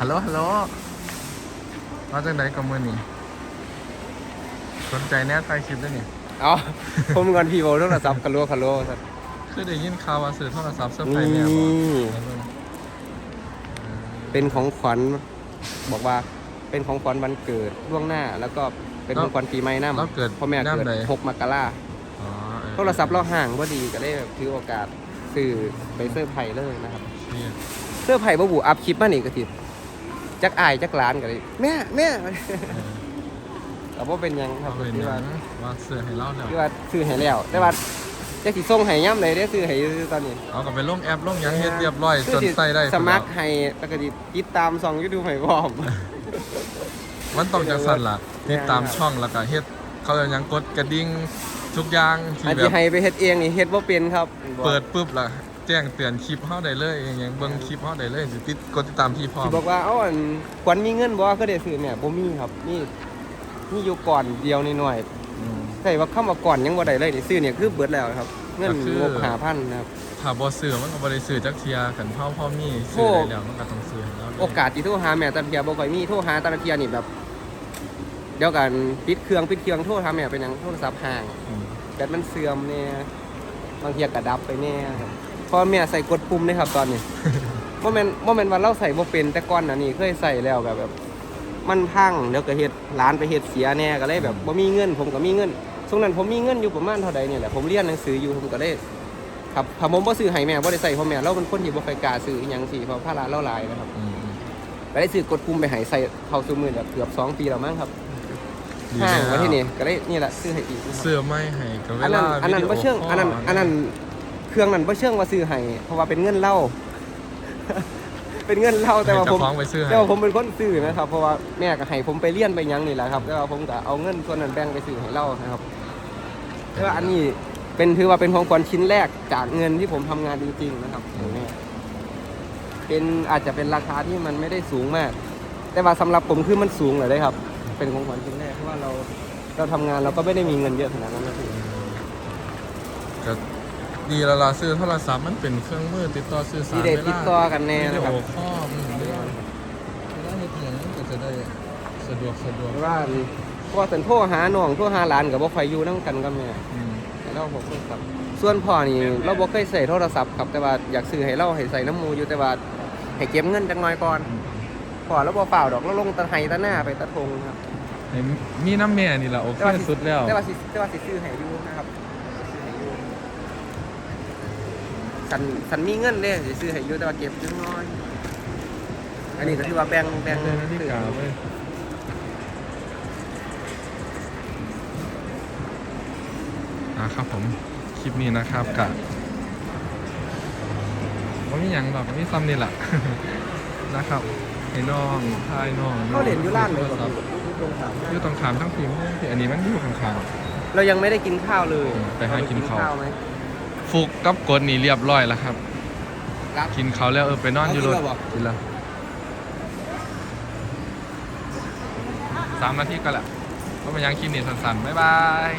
ฮัลโหลฮัลโหลมาจากไหนกับมือนี่สนใจแน่ไทยคลิปด้วยนี่เอาผมก่อนพี่โบโทรศัพท์คาโลคาโลสัตว์คือได้ยินข่าวว่าซื้อโทรศัพท์เซอร์ไพรนี่ส์แม่บ่เป็นของขวัญบอกว่าเป็นของขวัญวันเกิดล่วงหน้า แล้วก็เป็นของขวัญปีใหม่น้ำเราเกิดพ่อแม่เกิดใดหกมกราอ๋อเออโทรศัพท์เราห่างพอดีก็เลยแบบถือโอกาสซื้อไปเสื้อร์ไผ่เลยนะครับเชี่ยเสื้อร์ไผ่บ่บูอัพคลิปมานี่ก็ติ จักอายจักหลานก็เลยแม่แม่เออแต่ว่าเป็นหยังครัเอาบเป็นที่หยัว่างว่าซื้อให้เราแล้วที่ว่าซื้อให้แล้วแต่ว่าจะสิส่งให้ย่ำเลยได้ซื้อให้อยู่ตอนนี้เอากลับไปลงแอปลงหยังเฮ็ดเรียบร้อยจนสิใส่ได้สมัครพุ่นให้แล้วก็สิติดตามช่อง YouTube ให้พร้อมแล้วมันต้องจังสั่นล่ะติดตามช่องแล้วก็เฮ็ดเขาเรียกหยังกดกระดิ่งทุกอย่างที่อันแบที่บให้ไปเฮ็ดเองนี่เฮ็ดบ่เป็นครับเปิดปุ๊บล่ะ แจ้งเตือนคลิปเฮาได้เลยอย่างเงี้ยเบิ่งคลิปเฮาได้เลยสิติดกดติดตามพี่พร้อมสิบอกว่าเอ้าอันควรมีเงินบ่ก็ได้ซื้อเนี่ยบ่มีครับนี่นี่อยู่ก่อนเดียวนิดหน่อยอืมใช่ว่าคำว่าก่อนยังบ่ได้เลยนี่ซื้อเนี่ยคือเบิดแล้วครับ เงินก็คือ งบ5,000นะครับ ถ้าบ่ซื้อมันก็บ่ได้ซื้อจักเทียกันเฮาพอมีซื้อได้แล้วมันก็ต้องซื้อให้เราเลยโอกาสที่โทรหาแม่ตาเทียบ่ค่อยมีโทรหาตาเทียนี่แบบ เดี๋ยวกันปิดเครื่องปิดเครื่องโทรหาแม่เป็นหยังโทรศัพท์ห่างอืม แบตมันเสื่อมเนี่ยบางทีก็ดับไปเนี่ยครับเพราะแม่ใส่กดปุ่มเลยครับตอนนี้โมเมนโมเมนว่าเราใส่บ่เป็นแต่ก่อนน่ะนี่เคยใส่แล้วแบบแบบ มันพังเดี๋ยวก็เฮ็ดร้านไปเฮ็ดเสียแน่ก็เลยแบบบ่มีเงินผมก็มีเงินช่วงนั้นผมมีเงินอยู่ประมาณเท่าใดเนี่ยแหละผมเรียนหนังสืออยู่ผมก็ได้ครับถ้าผมบ่ซื้อให้แม่บ่ได้ใส่เพราะแม่เราเป็นคนที่บ่ค่อยกล้าซื้ออีหยังสิเพราะภาระเราหลายนะครับอืมก็ได้ซื้อกดปุ่มไปให้ใส่เข้าสู่มือแบบเกือบสองปีแล้วมั้งครับดีห้างแล้วไว้ที่นี่ก็ได้นี่แหละซื้อให้อีกนะครับ เสื้อไม่ให้กับเวอันนั้ลานอันนั้นวิดีโบ่เชื่องคลอันนั้นอันนั้น เครื่องนั้นบ่เชื่องว่าซื้อให้เพราะว่าเป็นเงินเล่า เป็นเงินเล่าแต่ว่าให้ผมเจ้ของไปซื้อให้ แต่ว่าผมเป็นคนซื้อนะครับ เพราะว่าแม่ก็ให้ผมไปเรียนไปหยังนี่แหละครับแต่ว่าผมก็เอาเงินส่วนนั้นแบ่งไปซื้อให้เล่านะครับแต่ว่าอันนี้เป็นถือว่าเป็นของขวัญชิ้นแรกจากเงินที่ผมทำงานจริงๆนะครับของแม่เป็นอาจจะเป็นราคาที่มันไม่ได้สูงมาก แต่ว่าสำหรับผมคือมันสูงเลยได้ครับ เป็นของขวัญชิ้นแรกเพราะว่าเราเราทำงานเราก็ไม่ได้มีเงินเยอะขนาดนั้นนะพี่ ก็ ดีแล้วล่ะซื้อโทรศัพท์มันเป็นเครื่องมือติดต่อสื่อสารมีเดทติดต่อกันแน่วิดีนะครับโอคอลมันเวลาเวลาเฮ็ดหยังมันก็จะได้สะดวกสะดวกเพราะว่าเพราะว่าสันโทรหาน้องโทรหาหลานกับบ่ค่อยอยู่นํกันกับแม่อืมแต่เราบ่เคยครับ ส่วนพ่อนี่เราบ่เคยใส่โทรศัพท์ครับแต่ว่าอยากซื้อให้เราให้ใส่น้ำมูอยู่แต่ว่าให้เก็บเงินจักหน่อยก่อนพ่อเราบ่เปล่าดอกเราลงตะไห้ตะหน้าไปตะทงครับ ให้มีน้ำแม่นี่ล่ะโอเคแต่ว่าสิสุดแล้วแต่ว่าสิแต่ว่าสิซื้อให้อยู่นะครับซื้อให้อยู่ สันสันมีเงินเด้สิซื้อให้อยู่แต่ว่าเก็บจักหน้อย อันนี้ก็ถือว่าแบ่งแบ่งเออนาฬิกาเว้ยอะครับผมคลิปนี้นะครับกับว่ามีหยังหรอกมีซ้ำนี่แหละ นะครับให้น้องทายน้องเขาเล่นอยู่ร้านเลยคครัรับบอยู่ตรงขามทั้งพิมพ์ที่อันนี้มันอยู่ข้างเรายังไม่ได้กินข้าวเลย ไปหากินข้าวไหมๆ ฟุกกับกดนี่เรียบร้อยแล้วครับ รับ กินเขาวแล้วเออไปนอนอยู่รถเอากินแล้วบ่กินแล้วสามนาทีก็แหละก็มายังคลิปนี้สั้นๆบ๊ายบาย